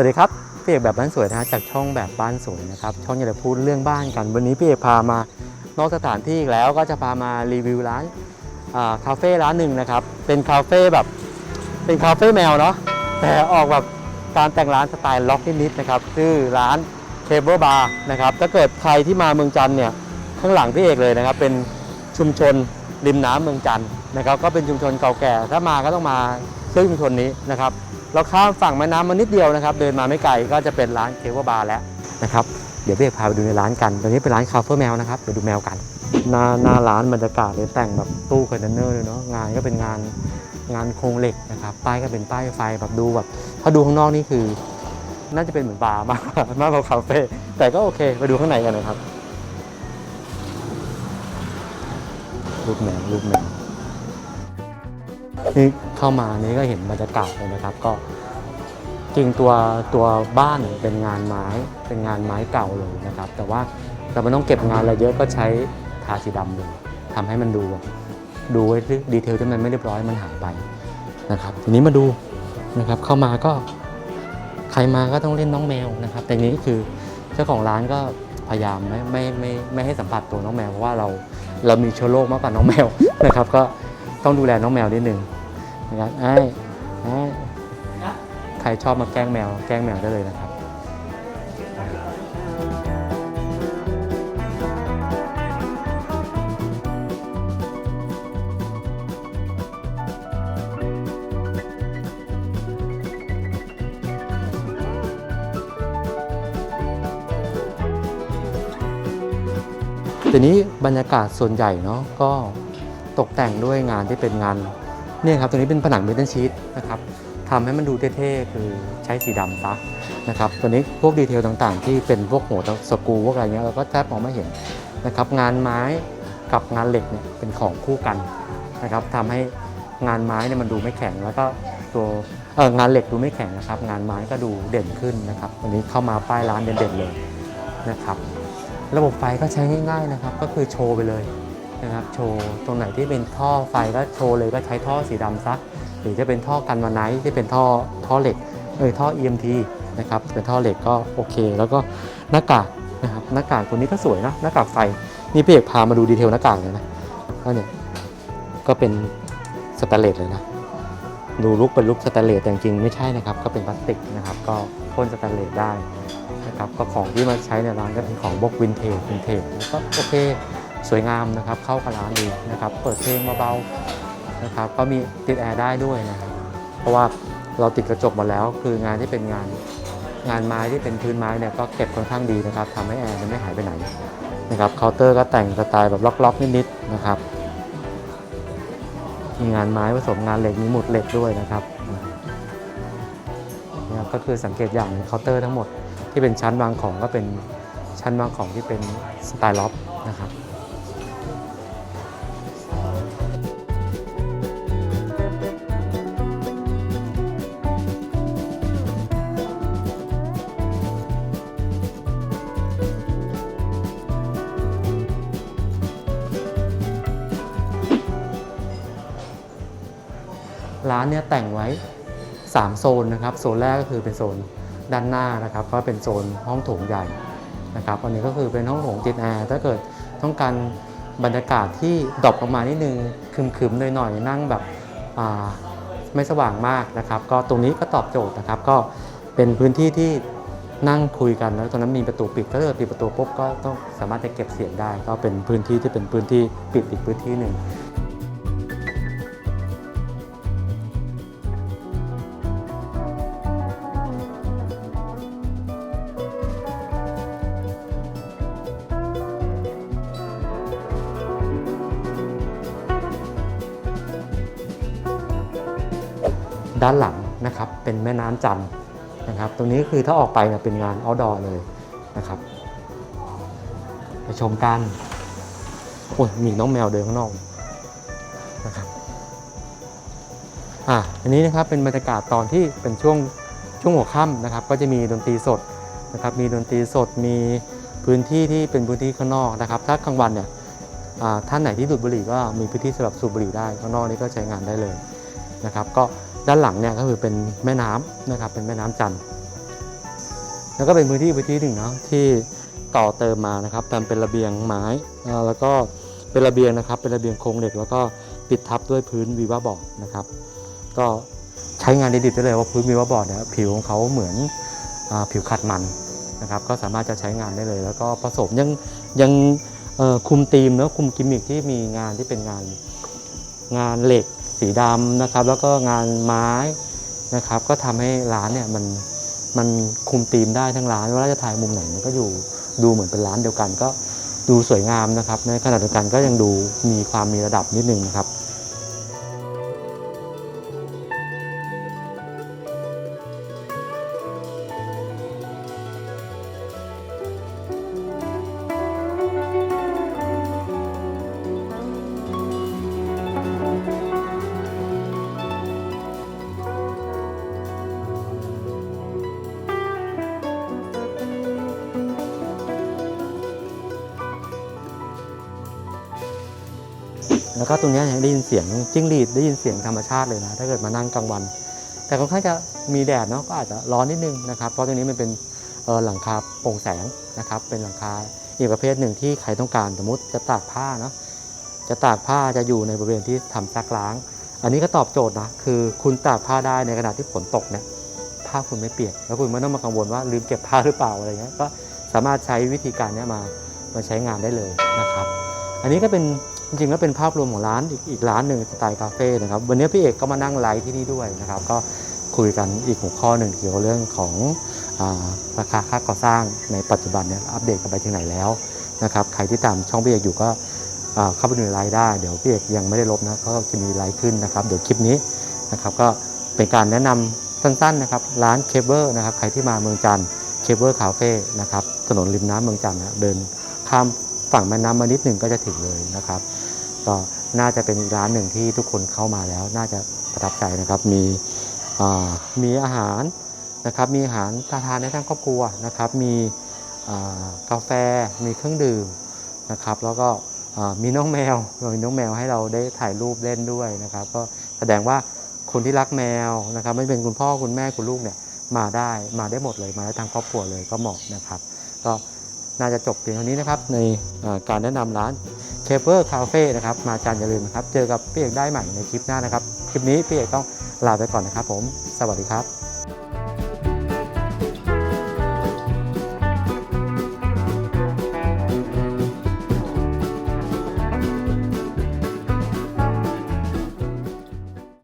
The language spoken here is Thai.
วัสดีครับพี่เอกแบบบ้านสวยนะจากช่องแบบบ้านสวยนะครับช่องอยากจะพูดเรื่องบ้านกัน วันนี้พี่เอกพามานอกสถานที่อีกแล้วก็จะพามารีวิวร้านาคาเฟ่ร้านหนึ่งนะครับเป็นคาเฟ่แบบเป็นคาเฟ่แมวเนาะแต่ออกแบบการแต่งร้านสไตล์ล็อกนิดๆนะครับชื่อร้านเคเบิลบาร์นะครับถ้าเกิดใครที่มาเมืองจันทร์เนี่ยข้างหลังพี่เอกเลยนะครับเป็นชุมชนริมน้ำเมืองจันทร์นะครับก็เป็นชุมชนเก่าแก่ถ้ามาก็ต้องมาเที่ยวชุมชนนี้นะครับ เราข้ามฝั่งแม่น้ำมานิดเดียวนะครับ เดินมาไม่ไกลก็จะเป็นร้านเคเบิลบาร์แล้วนะครับ เดี๋ยวพี่เอกพาไปดูในร้านกันตอนนี้เป็นร้านคาเฟ่แมวนะครับเดี๋ยวดูแมวกัน หน้าหน้าร้านบรรยากาศเลยแต่งแบบตู้คอนเทนเนอร์เลยเนาะงานก็เป็นงานงานโครงเหล็กนะครับป้ายก็เป็นป้ายไฟแบบดูแบบถ้าดูข้างนอกนี่คือ น่าจะเป็นเหมือนบาร์มากกว่ามากกว่าคาเฟ่แต่ก็โอเคไปดูข้างในกันนะครับรูปแมวรูปแมว นี่เข้ามานี่ก็เห็นบรรยากาศเลยนะครับ ก็จริงตัวตัวบ้านเป็นงานไม้เป็นงานไม้เก่าเลยนะครับ แต่ว่าเราไม่ต้องเก็บงานอะไรเยอะก็ใช้ทาสีดำเลยทำให้มันดูแบบดูไว้ดีเทลที่มันไม่เรียบร้อยมันหายไปนะครับ ทีนี้มาดูนะครับเข้ามาก็ใครมาก็ต้องเล่นน้องแมวนะครับ แต่นี้คือเจ้าของร้านก็พยายามไม่ไม่ไม่ไม่ให้สัมผัสตัวน้องแมวเพราะว่าเราเรามีเชื้อโรคมากกว่าน้องแมวนะครับ ก็ต้องดูแลน้องแมวนิดนึง นะครับไอ้ไอ้ใครชอบมาแกล้งแมว แกล้งแมวได้เลยนะครับทีนี้บรรยากาศส่วนใหญ่เนาะก็ตกแต่งด้วยงานที่เป็นงาน เนี่ยครับตัวนี้เป็นผนังเมทัลชีตนะครับทำให้มันดูเท่ๆคือใช้สีดำซะนะครับตัวนี้พวกดีเทลต่างๆ ที่เป็นพวกหัวสกูพวกอะไรเงี้ยเราก็แทบมองไม่เห็นนะครับงานไม้กับงานเหล็กเนี่ยเป็นของคู่กันนะครับทำให้งานไม้เนี่ยมันดูไม่แข็งแล้วก็ตัวเอองานเหล็กดูไม่แข็งนะครับ งานไม้ก็ดูเด่นขึ้นนะครับวันนี้เข้ามาป้ายร้านเด่นๆเลยนะครับ ระบบไฟก็ใช้ง่ายๆนะครับ ก็คือโชว์ไปเลย นะครับโชว์ตรงไหนที่เป็นท่อไฟก็โชว์เลยก็ใช้ท่อสีดำซัก หรือจะเป็นท่อกันมาไนท์ที่เป็นท่อท่อเหล็กเออท่อ EMT นะครับเป็นท่อเหล็กก็โอเค แล้วก็หน้ากากนะครับหน้ากากตัวนี้ก็สวยนะหน้ากากไฟนี่พี่เอกพามาดูดีเทลหน้ากากเลยนะก็เนี่ยก็เป็นสแตนเลสเลยนะดูลุกเป็นลุกสแตนเลสแต่จริงๆไม่ใช่นะครับ ก็เป็นพลาสติกนะครับ ก็พ่นสแตนเลสได้นะครับก็ของที่มาใช้ในร้านก็เป็นของบกวินเทจวินเทจก็โอเค สวยงามนะครับ เข้ากับร้านดีนะครับ เปิดเพลงเบาๆนะครับ ก็มีติดแอร์ได้ด้วยนะครับ เพราะว่าเราติดกระจกหมาแล้ว คืองานที่เป็นงานงานไม้ที่เป็นพื้นไม้เนี่ยก็เก็บค่อนข้างดีนะครับทำให้แอร์มันไม่หายไปไหนนะครับเคาน์เตอร์ก็แต่งสไตล์แบบล็อกๆนิดๆนะครับมีงานไม้ผสมงานเหล็กมีหมุดเหล็กด้วยนะครับนะครับก็คือสังเกตอย่างหนึ่งเคาน์เตอร์ทั้งหมดที่เป็นชั้นวางของก็เป็นชั้นวางของที่เป็นสไตล์ล็อบนะครับ ร้านเนี้ยแต่งไว้ 3 โซนนะครับ โซนแรกก็คือเป็นโซนด้านหน้านะครับ ก็เป็นโซนห้องโถงใหญ่นะครับอันนี้ก็คือเป็นห้องโถงติดแอร์ถ้าเกิดต้องการบรรยากาศที่ดรอปลงมานิดนึงคึมๆหน่อยๆนั่งแบบไม่สว่างมากนะครับ ก็ตรงนี้ก็ตอบโจทย์นะครับ ก็เป็นพื้นที่ที่นั่งคุยกันแล้วตรงนั้นมีประตูปิดก็ถ้าเกิดปิดประตูปุ๊บก็ต้องสามารถจะเก็บเสียงได้ ก็เป็นพื้นที่ที่เป็นพื้นที่ปิดอีกพื้นที่หนึ่ง ด้านหลังนะครับเป็นแม่น้ำจันทร์นะครับตรงนี้คือถ้าออกไปเนี่ยเป็นงาน outdoor เลยนะครับไปชมกันโอ้ยมีน้องแมวเดินข้างนอกนะครับอะอันนี้นะครับเป็นบรรยากาศตอนที่เป็นช่วงช่วงหัวค่ำนะครับ ก็จะมีดนตรีสดนะครับ มีดนตรีสดมีพื้นที่ที่เป็นพื้นที่ข้างนอกนะครับ ถ้ากลางวันเนี่ยอ่าท่านไหนที่ดูดบุหรี่ก็มีพื้นที่สำหรับสูบบุหรี่ได้ข้างนอกนี่ก็ใช้งานได้เลยนะครับ ก็ ด้านหลังเนี่ยก็คือเป็นแม่น้ำนะครับเป็นแม่น้ำจันทร์แล้วก็เป็นพื้นที่พื้นที่หนึ่งเนาะที่ต่อเติมมานะครับทำเป็นระเบียงไม้แล้วก็เป็นระเบียงนะครับ เป็นระเบียงโครงเหล็ก แล้วก็ปิดทับด้วยพื้นวีวาบอร์ดนะครับ ก็ใช้งานได้ดีได้เลยว่าพื้นวีวาบอร์ดเนี่ยผิวของเขาเหมือนอผิวขัดมันนะครับ ก็สามารถจะใช้งานได้เลย แล้วก็ผสมยังยังคุมธีมเนอะคุมกิมมิคที่มีงานที่เป็นงานงานเหล็ก สีดำนะครับ แล้วก็งานไม้นะครับ ก็ทำให้ร้านเนี่ยมันมันคุมธีมได้ทั้งร้านว่าจะถ่ายมุมไหนมันก็อยู่ดูเหมือนเป็นร้านเดียวกัน ก็ดูสวยงามนะครับในขณะเดียวกันก็ยังดูมีความมีระดับนิดนึงนะครับ แล้วก็ตรงนี้ยังได้ยินเสียงจิ้งหรีดได้ยินเสียงธรรมชาติเลยนะ ถ้าเกิดมานั่งกลางวัน แต่ค่อนข้างจะมีแดดเนาะก็อาจจะร้อนนิดนึงนะครับ เพราะตรงนี้มันเป็นหลังคาโปร่งแสงนะครับ เป็นหลังคาอีกประเภทหนึ่งที่ใครต้องการสมมติจะตากผ้าเนาะจะตากผ้าจะอยู่ในบริเวณที่ทำซักล้าง อันนี้ก็ตอบโจทย์นะคือคุณตากผ้าได้ในขณะที่ฝนตกเนี่ยผ้าคุณไม่เปียกแล้วคุณไม่ต้องมากังวลว่าลืมเก็บผ้าหรือเปล่าอะไรเงี้ยก็สามารถใช้วิธีการนี้มามาใช้งานได้เลยนะครับ อันนี้ก็เป็นจริงๆแล้วเป็นภาพรวมของร้านอีกอีกร้านหนึ่งสไตล์คาเฟ่นะครับ วันนี้พี่เอกก็มานั่งไลฟ์ที่นี่ด้วยนะครับ ก็คุยกันอีกหัวข้อหนึ่งเกี่ยวกับเรื่องของอราคาค่าก่อสร้างในปัจจุบันเนี่ยอัปเดตกันไปถึงไหนแล้วนะครับใครที่ตามช่องพี่เอกอยู่ก็เข้าไปดูไลฟ์ได้ เดี๋ยวพี่เอกยังไม่ได้ลบนะก็จะมีไลฟ์ขึ้นนะครับ เดี๋ยวคลิปนี้นะครับก็เป็นการแนะนำสั้นๆนะครับร้านเคเบิลนะครับใครที่มาเมืองจันทร์เคเบิลคาเฟ่นะครับถนนริมน้ำเมืองจันทร์เดินข้าม ฝั่งแม่น้ำมานิดหนึ่งก็จะถึงเลยนะครับก็น่าจะเป็นอีกร้านหนึ่งที่ทุกคนเข้ามาแล้ว น่าจะประทับใจนะครับมีมีอาหารนะครับมีอาหารทานทานได้ทั้งครอบครัวนะครับมีกาแฟมีเครื่องดื่มนะครับแล้วก็มีน้องแมวมีน้องแมวให้เราได้ถ่ายรูปเล่นด้วยนะครับ ก็แสดงว่าคนที่รักแมวนะครับ ไม่เป็นคุณพ่อคุณแม่คุณลูกเนี่ยมาได้มาได้หมดเลยมาได้ทางครอบครัวเลยก็เหมาะนะครับ ก็ น่าจะจบเพียงเท่านี้นะครับ ในการแนะนำร้านเคเปอร์คาเฟ่นะครับ มาจันทร์อย่าลืมนะครับ เจอกับพี่เอกได้ใหม่ในคลิปหน้านะครับ คลิปนี้พี่เอกต้องลาไปก่อนนะครับผม สวัสดีครับ